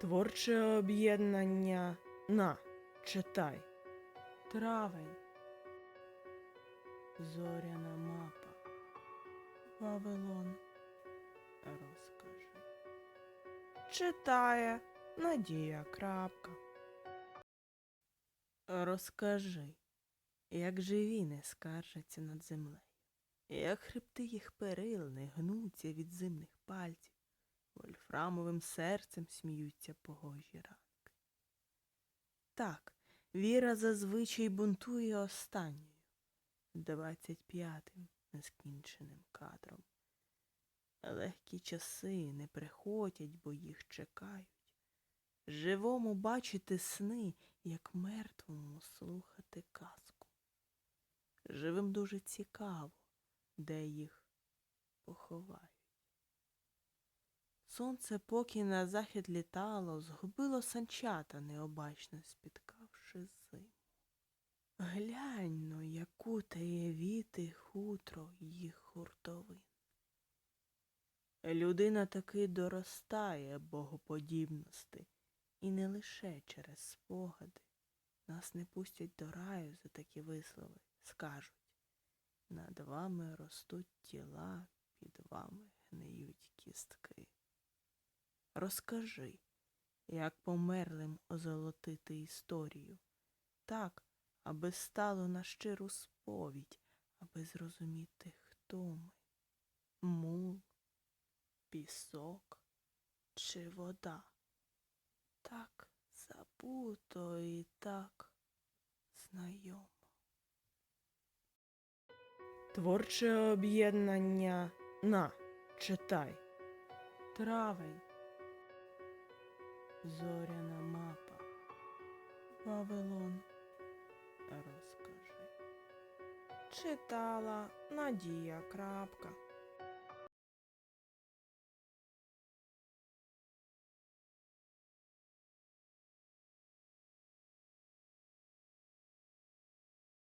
Творче об'єднання на читай. Травень. Зоряна мапа. Вавилон. Розкажи. Читає Надія Крапка. Розкажи, як живі не скаржаться над землею, як хребти їх перил не гнуться від зимних пальців, вольфрамовим серцем сміються погожі ранки. Так, віра зазвичай бунтує останньою, двадцять п'ятим нескінченим кадром. Легкі часи не приходять, бо їх чекають. Живому бачити сни, як мертвому слухати казку. Живим дуже цікаво, де їх поховають. Сонце, поки на захід літало, згубило санчата, необачно спіткавши зиму. Глянь но, яку тає віти хутро їх хуртовин. Людина таки доростає богоподібності, і не лише через спогади. Нас не пустять до раю за такі вислови, скажуть. Над вами ростуть тіла, під вами гниють кістки. Розкажи, як померлим озолотити історію, так, аби стало на щиру сповідь, аби зрозуміти, хто ми. Мул, пісок чи вода. Так забуто і так знайомо. Творче об'єднання на читай. Травень. Зоряна мапа. Вавилон. Розкажи. Читала Надія Крапка.